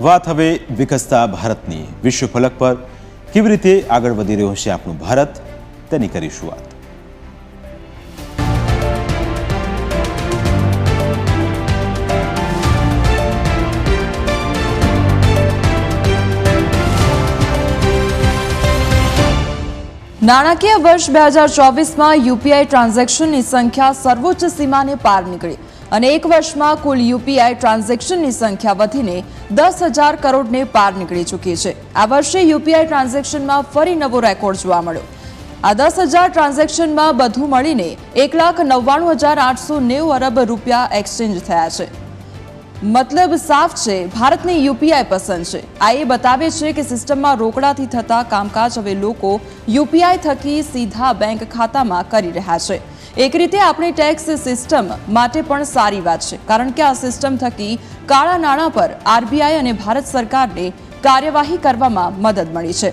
વાત હવે વિકસતા ભારતની. વિશ્વ ફલક પર કેવી રીતે આગળ વધી રહ્યો છે આપણું ભારત? તેની કરીશું વાત નાણાકીય વર્ષ બે હજાર ચોવીસમાં યુપીઆઈ ટ્રાન્ઝેક્શનની સંખ્યા સર્વોચ્ચ સીમાને પાર નીકળી અને એક વર્ષમાં કુલ યુપીઆઈ ટ્રાન્ઝેક્શનની સંખ્યા વધીને દસ હજાર કરોડને પાર નીકળી ચૂકી છે. આ વર્ષે યુપીઆઈ ટ્રાન્ઝેક્શનમાં ફરી નવો રેકોર્ડ જોવા મળ્યો. આ દસ હજાર ટ્રાન્ઝેક્શનમાં બધું મળીને એક લાખ નવ્વાણું હજાર આઠસો નેવું અરબ રૂપિયા એક્સચેન્જ થયા છે. મતલબ સાફ છે, ભારતને યુપીઆઈ પસંદ છે. આ એ બતાવે છે કે સિસ્ટમમાં રોકડાથી થતા કામકાજ હવે લોકો યુપીઆઈ થકી સીધા બેંક ખાતામાં કરી રહ્યા છે. એક રીતે આપણી ટેક્સ સિસ્ટમ માટે પણ સારી વાત છે, કારણ કે આ સિસ્ટમ થકી કાળા નાણાં પર આરબીઆઈ અને ભારત સરકારને કાર્યવાહી કરવામાં મદદ મળી છે.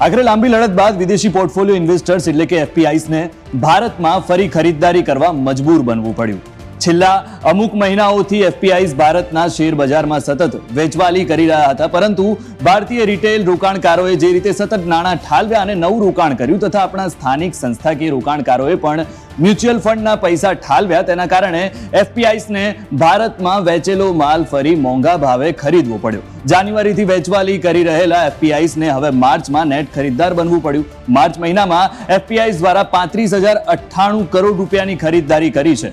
આખરે લાંબી લડત બાદ વિદેશી પોર્ટફોલિયો ઇન્વેસ્ટર્સ એટલે કે એફપીઆઈસને ભારતમાં ફરી ખરીદદારી કરવા મજબૂર બનવું પડ્યું. છેલ્લા અમુક મહિનાઓથી એફપીઆઈસ ભારતના શેર બજારમાં સતત વેચવાલી કરી રહ્યા હતા, પરંતુ ભારતીય રિટેલ રોકાણકારોએ જે રીતે સતત નાણાં ઠાલવ્યા અને નવું રોકાણ કર્યું તથા આપણા સ્થાનિક સંસ્થાકીય રોકાણકારોએ પણ મ્યુચ્યુઅલ ફંડના પૈસા ઠાલવ્યા, તેના કારણે એફપીઆઈસને ભારતમાં વેચેલો માલ ફરી મોંઘા ભાવે ખરીદવો પડ્યો. જાન્યુઆરીથી વેચવાલી કરી રહેલા એફપીઆઈસને હવે માર્ચમાં નેટ ખરીદદાર બનવું પડ્યું. માર્ચ મહિનામાં એફપીઆઈસ દ્વારા પાંત્રીસ હજાર અઠ્ઠાણું કરોડ રૂપિયાની ખરીદદારી કરી છે.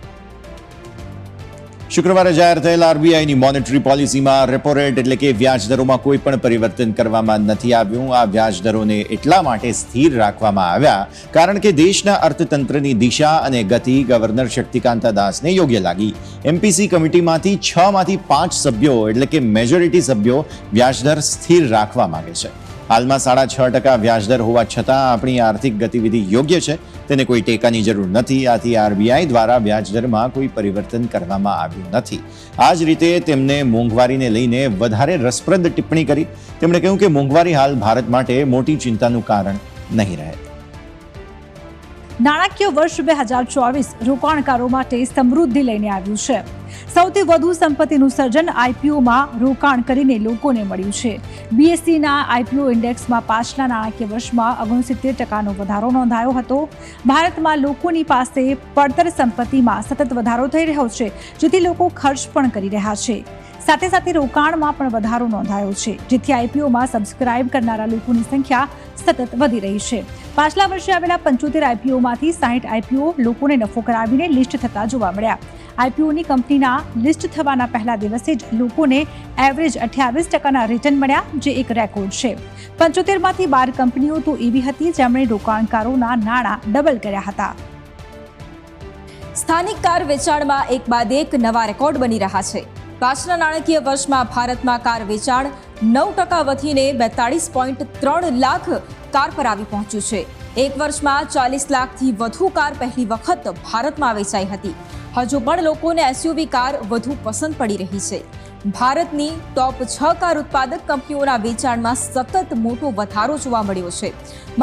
શુક્રવારે જાહેર થયેલ આરબીઆઈની મોનેટરી પોલિસીમાં રેપો રેટ એટલે કે વ્યાજદરોમાં કોઈ પણ પરિવર્તન કરવામાં નથી આવ્યું. આ વ્યાજદરોને એટલા માટે સ્થિર રાખવામાં આવ્યા કારણ કે દેશના અર્થતંત્રની દિશા અને ગતિ ગવર્નર શક્તિકાંતા દાસને યોગ્ય લાગી. એમપીસી કમિટીમાંથી છ માંથી પાંચ સભ્યો એટલે કે મેજોરિટી સભ્યો વ્યાજદર સ્થિર રાખવા માંગે છે. હાલમાં સાડા છ ટકા વ્યાજદર હોવા છતાં આપણી આર્થિક ગતિવિધિ યોગ્ય છે. તેને કોઈ ટેકાની જરૂર નથી. આથી આરબીઆઈ દ્વારા વ્યાજદરમાં કોઈ પરિવર્તન કરવામાં આવ્યું નથી. આ જ રીતે તેમને મોંઘવારીને લઈને વધારે રસપ્રદ ટિપ્પણી કરી. તેમણે કહ્યું કે મોંઘવારી હાલ ભારત માટે મોટી ચિંતાનું કારણ નહીં રહે. નાણાકીય વર્ષ બે હજાર ચોવીસ રોકાણકારો માટે સમૃદ્ધિ લઈને આવ્યું છે. સૌથી વધુ સંપત્તિનું સર્જન આઈપીઓમાં રોકાણ કરીને લોકોને મળ્યું છે. બીએસસીના આઈપીઓ ઇન્ડેક્સમાં પાછલા નાણાકીય વર્ષમાં ઓગણસિત્તેર ટકાનો વધારો નોંધાયો હતો. ભારતમાં લોકોની પાસે પડતર સંપત્તિમાં સતત વધારો થઈ રહ્યો છે, જેથી લોકો ખર્ચ પણ કરી રહ્યા છે. સાથે સાથે રોકાણમાં પણ વધારો નોંધાયો છે, જેથી આઈપીઓમાં સબસ્ક્રાઇબ કરનારા લોકોની સંખ્યા સતત વધી રહી છે. પાછલા વર્ષે આવેલા પંચોતેર આઈપીઓમાંથી સાહીઠ આઈપીઓ લોકોને નફો કરાવીને લિસ્ટ થતા જોવા મળ્યા. આઈપીઓની કંપનીના લિસ્ટ થવાના પહેલા દિવસે જ લોકોને એવરેજ અઠ્યાવીસ ટકાના રિટર્ન મળ્યા, જે એક રેકોર્ડ છે. પંચોતેરમાંથી બાર કંપનીઓ તો એવી હતી જેમણે રોકાણકારોના નાણાં ડબલ કર્યા હતા. સ્થાનિક કાર વેચાણમાં એક બાદ એક નવા રેકોર્ડ બની રહ્યા છે. પાછલા નાણાકીય વર્ષમાં ભારતમાં કાર વેચાણ નવ ટકા વધીને બેતાળીસ પોઈન્ટ ત્રણ લાખ કાર પર આવી પહોંચ્યું છે. એક વર્ષમાં ચાલીસ લાખથી વધુ કાર પહેલી વખત ભારતમાં વેચાઈ હતી. હજુ પણ લોકોને એસયુવી કાર વધુ પસંદ પડી રહી છે. ભારતની ટોપ છ કાર ઉત્પાદક કંપનીઓના વેચાણમાં સતત મોટો વધારો જોવા મળ્યો છે.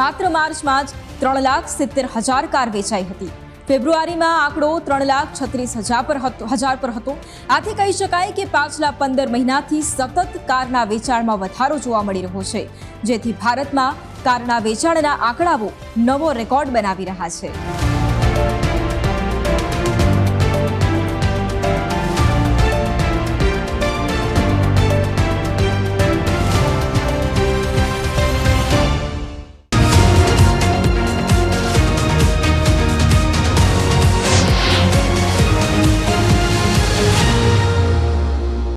માત્ર માર્ચમાં જ ત્રણ લાખ સિત્તેર હજાર કાર વેચાઈ હતી. ફેબ્રુઆરીમાં આંકડો ત્રણ લાખ છત્રીસ હજાર પર હતો હજાર પર હતો. આથી કહી શકાય કે પાછલા પંદર મહિનાથી સતત કારના વેચાણમાં વધારો જોવા મળી રહ્યો છે. જેથી ભારતમાં કારના વેચાણના આંકડાઓ નવો રેકોર્ડ બનાવી રહ્યા છે.